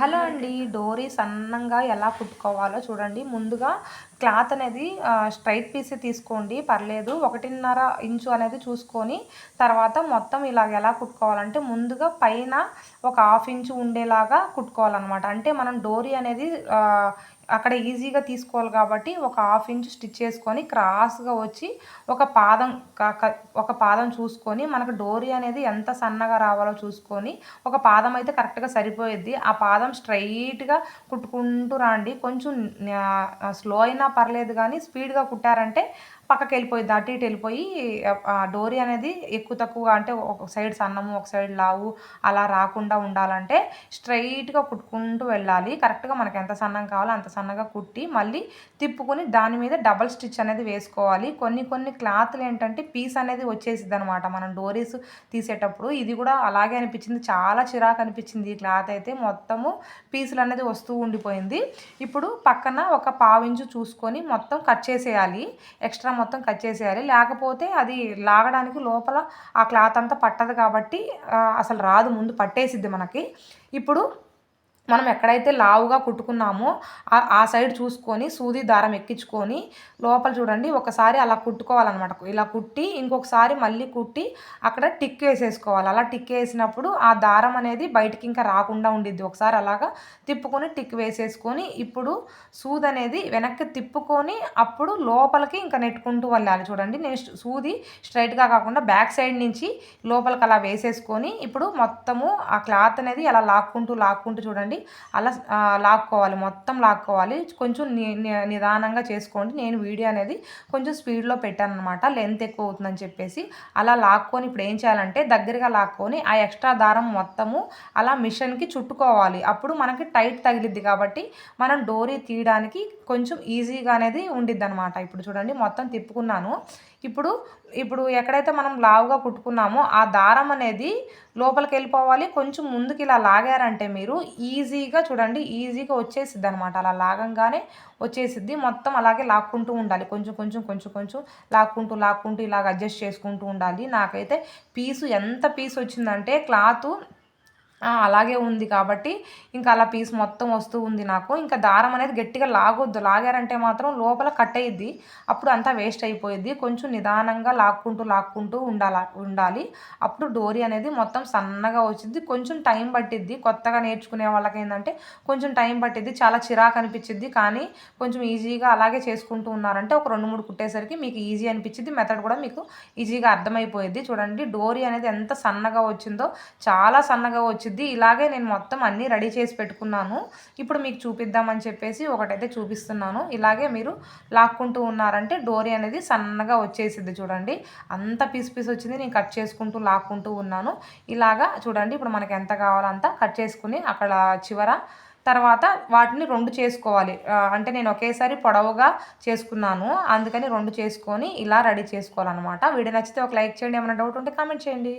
Hello అండి. డోరీ సన్నంగా ఎలా కుట్టుకోవాలో చూడండి. ముందుగా క్లాత్ అనేది స్ట్రైట్ పీస్ తీసుకోండి. పర్లేదు ఒకటిన్నర ఇంచు అనేది చూసుకొని తర్వాత మొత్తం ఇలాగ ఎలా కుట్టుకోవాలంటే ముందుగా పైన ఒక హాఫ్ ఇంచు ఉండేలాగా కుట్టుకోవాలన్నమాట. అంటే మనం డోరీ అనేది అక్కడ ఈజీగా తీసుకోవాలి కాబట్టి ఒక హాఫ్ ఇంచ్ స్టిచ్ చేసుకొని క్రాస్గా వచ్చి ఒక పాదం ఒక పాదం చూసుకొని మనకు డోరీ అనేది ఎంత సన్నగా రావాలో చూసుకొని ఒక పాదం అయితే కరెక్ట్గా సరిపోయేది ఆ పాదం స్ట్రైట్గా కుట్టుకుంటూ రండి. కొంచెం స్లో అయినా పర్లేదు కానీ స్పీడ్గా కుట్టారంటే పక్కకి వెళ్ళిపోయి అటు ఇటు వెళ్ళిపోయి డోరీ అనేది ఎక్కువ తక్కువగా అంటే ఒక సైడ్ సన్నము ఒక సైడ్ లావు అలా రాకుండా ఉండాలంటే స్ట్రైట్గా కుట్టుకుంటూ వెళ్ళాలి. కరెక్ట్గా మనకి ఎంత సన్నం కావాలో అంత సన్నగా కుట్టి మళ్ళీ తిప్పుకొని దాని మీద డబల్ స్టిచ్ అనేది వేసుకోవాలి. కొన్ని కొన్ని క్లాత్లు ఏంటంటే పీస్ అనేది వచ్చేసింది అనమాట మనం డోరీస్ తీసేటప్పుడు ఇది కూడా అలాగే అనిపించింది. చాలా చిరాకు అనిపించింది ఈ క్లాత్ అయితే. మొత్తము పీసులు అనేది వస్తూ ఉండిపోయింది. ఇప్పుడు పక్కన ఒక పావించు చూసుకొని మొత్తం కట్ చేసేయాలి. ఎక్స్ట్రా మొత్తం కట్ చేసేయాలి. లేకపోతే అది లాగడానికి లోపల ఆ క్లాత్ అంతా పట్టదు కాబట్టి అసలు రాదు. ముందు పట్టేసిద్ది మనకి. ఇప్పుడు మనం ఎక్కడైతే లావుగా కుట్టుకున్నామో ఆ సైడ్ చూసుకొని సూది దారం ఎక్కించుకొని లోపల చూడండి ఒకసారి అలా కుట్టుకోవాలన్నమాట. ఇలా కుట్టి ఇంకొకసారి మళ్ళీ కుట్టి అక్కడ టిక్ వేసేసుకోవాలి. అలా టిక్ వేసినప్పుడు ఆ దారం అనేది బయటికి ఇంకా రాకుండా ఉండిద్ది. ఒకసారి అలాగా తిప్పుకొని టిక్ వేసేసుకొని ఇప్పుడు సూది అనేది వెనక్కి తిప్పుకొని అప్పుడు లోపలికి ఇంకా నెట్టుకుంటూ వెళ్ళాలి. చూడండి నేను సూది స్ట్రైట్గా కాకుండా బ్యాక్ సైడ్ నుంచి లోపలికి అలా వేసేసుకొని ఇప్పుడు మొత్తము ఆ క్లాత్ అనేది అలా లాక్కుంటూ లాక్కుంటూ చూడండి అలా లాక్కోవాలి మొత్తం లాక్కోవాలి. కొంచెం నిదానంగా చేసుకోండి. నేను వీడియో అనేది కొంచెం స్పీడ్లో పెట్టాను అనమాట లెంత్ ఎక్కువ అవుతుందని చెప్పేసి. అలా లాక్కొని ఇప్పుడు ఏం చేయాలంటే దగ్గరగా లాక్కొని ఆ ఎక్స్ట్రా దారం మొత్తము అలా మిషన్కి చుట్టుకోవాలి. అప్పుడు మనకి టైట్ తగిలిద్ది కాబట్టి మనం డోరీ తీయడానికి కొంచెం ఈజీగా అనేది ఉండిద్ది అనమాట ఇప్పుడు చూడండి మొత్తం తిప్పుకున్నాను. ఇప్పుడు ఇప్పుడు ఎక్కడైతే మనం లావుగా కుట్టుకున్నామో ఆ దారం అనేది లోపలికి వెళ్ళిపోవాలి కొంచెం ముందుకి ఇలా లాగారంటే మీరు ఈజీగా చూడండి ఈజీగా వచ్చేసిద్ది అనమాట అలా లాగంగానే వచ్చేసిద్ది. మొత్తం అలాగే లాక్కుంటూ ఉండాలి. కొంచెం కొంచెం కొంచెం కొంచెం లాక్కుంటూ లాక్కుంటూ ఇలాగ అడ్జస్ట్ చేసుకుంటూ ఉండాలి. నాకైతే పీసు ఎంత పీస్ వచ్చిందంటే క్లాత్ అలాగే ఉంది కాబట్టి ఇంకా అలా పీస్ మొత్తం వస్తూ ఉంది నాకు. ఇంకా దారం అనేది గట్టిగా లాగొద్దు. లాగారంటే మాత్రం లోపల కట్ అయ్యిద్ది అప్పుడు అంతా వేస్ట్ అయిపోయిద్ది. కొంచెం నిదానంగా లాక్కుంటూ లాక్కుంటూ ఉండాల ఉండాలి. అప్పుడు డోరీ అనేది మొత్తం సన్నగా వచ్చింది కొంచెం టైం పట్టిద్ది. కొత్తగా నేర్చుకునే వాళ్ళకి ఏంటంటే కొంచెం టైం పట్టిద్ది. చాలా చిరాకు అనిపించిద్ది. కానీ కొంచెం ఈజీగా అలాగే చేసుకుంటూ ఉన్నారంటే ఒక రెండు మూడు కుట్టేసరికి మీకు ఈజీ అనిపించింది మెథడ్ కూడా మీకు ఈజీగా అర్థమైపోయింది చూడండి డోరీ అనేది ఎంత సన్నగా వచ్చిందో చాలా సన్నగా వచ్చింది. వచ్చింది ఇలాగే నేను మొత్తం అన్నీ రెడీ చేసి పెట్టుకున్నాను. ఇప్పుడు మీకు చూపిద్దామని చెప్పేసి ఒకటైతే చూపిస్తున్నాను. ఇలాగే మీరు లాక్కుంటూ ఉన్నారంటే డోరీ అనేది సన్నగా వచ్చేసిద్ది చూడండి. అంత పీస్ పీస్ వచ్చింది. నేను కట్ చేసుకుంటూ లాక్కుంటూ ఉన్నాను. ఇలాగా చూడండి ఇప్పుడు మనకి ఎంత కావాలో అంత కట్ చేసుకుని అక్కడ చివర తర్వాత వాటిని రెండు చేసుకోవాలి. అంటే నేను ఒకేసారి పొడవుగా చేసుకున్నాను. అందుకని రెండు చేసుకొని ఇలా రెడీ చేసుకోవాలన్నమాట. వీడియో నచ్చితే ఒక లైక్ చేయండి. ఏమైనా డౌట్ ఉంటే కామెంట్ చేయండి.